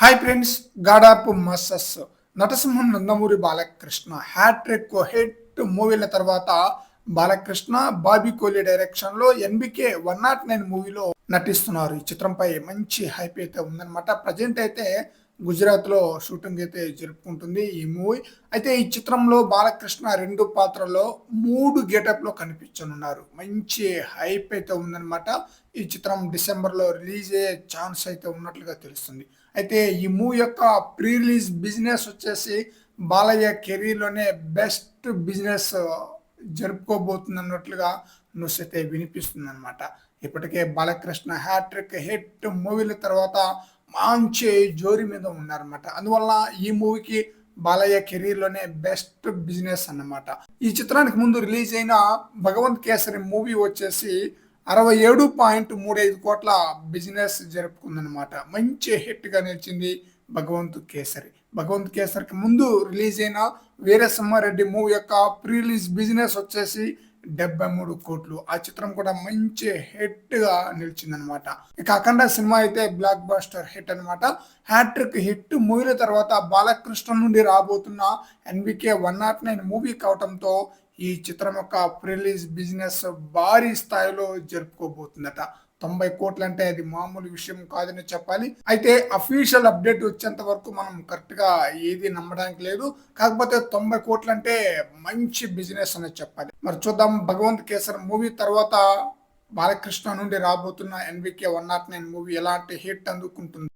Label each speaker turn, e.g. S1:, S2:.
S1: Hi friends గాడాపు మసస్ నటసింహం Nandamuri Balakrishna hat trick hit మూవీల తర్వాత బాలకృష్ణ బాబీ కోహ్లీ డైరెక్షన్లో ఎన్బికే వన్ నాట్ నైన్ మూవీలో నటిస్తున్నారు ఈ చిత్రంపై మంచి హైప్ అయితే ఉందన్నమాట ప్రజెంట్ అయితే గుజరాత్లో షూటింగ్ అయితే జరుపుకుంటుంది ఈ మూవీ. అయితే ఈ చిత్రంలో బాలకృష్ణ రెండు పాత్రలో మూడు గేటప్లో కనిపించనున్నారు. మంచి హైప్ అయితే ఉందన్నమాట. ఈ చిత్రం డిసెంబర్లో రిలీజ్ అయ్యే ఛాన్స్ అయితే ఉన్నట్లుగా తెలుస్తుంది. అయితే ఈ మూవీ యొక్క ప్రీ రిలీజ్ బిజినెస్ వచ్చేసి బాలయ్య కెరీర్లోనే బెస్ట్ బిజినెస్ జరుపుకోబోతుంది అన్నట్లుగా న్యూస్ అయితే వినిపిస్తుంది అనమాట ఇప్పటికే బాలకృష్ణ హ్యాట్రిక్ హిట్ మూవీల తర్వాత మంచి జోరి మీద ఉన్నారన్నమాట. అందువల్ల ఈ మూవీకి బాలయ్య కెరీర్లోనే బెస్ట్ బిజినెస్ అన్నమాట. ఈ చిత్రానికి ముందు రిలీజ్ అయిన భగవంత్ కేసరి మూవీ వచ్చేసి అరవై ఏడు పాయింట్ మూడు ఐదు కోట్ల బిజినెస్ జరుపుకుందనమాట మంచి హిట్గా నిలిచింది భగవంత్ కేసరి. భగవంత్ కేసరికి ముందు రిలీజ్ అయిన వీరసింహారెడ్డి మూవీ యొక్క ప్రీ రిలీజ్ బిజినెస్ వచ్చేసి డెబ్బై మూడు కోట్లు. ఆ చిత్రం కూడా మంచి హిట్గా నిలిచిందనమాట. ఇక అఖండ సినిమా అయితే బ్లాక్ బాస్టర్ హిట్ అనమాట. హ్యాట్రిక్ హిట్ మూవీల తర్వాత బాలకృష్ణ నుండి రాబోతున్న NBK one nought nine movie కావటంతో ఈ చిత్రం యొక్క ప్రిలీజ్ బిజినెస్ భారీ స్థాయిలో జరుపుకోబోతుందట. తొంభై కోట్లు అంటే అది మామూలు విషయం కాదని చెప్పాలి. అయితే అఫీషియల్ అప్డేట్ వచ్చేంత వరకు మనం కరెక్ట్గా ఏది నమ్మడానికి లేదు. కాకపోతే తొంభై కోట్లు అంటే మంచి బిజినెస్ అనేది చెప్పాలి. మరి చూద్దాం భగవంత్ కేసర్ మూవీ తర్వాత బాలకృష్ణ నుండి రాబోతున్న NBK one nought nine movie ఎలాంటి హిట్ అందుకుంటుంది?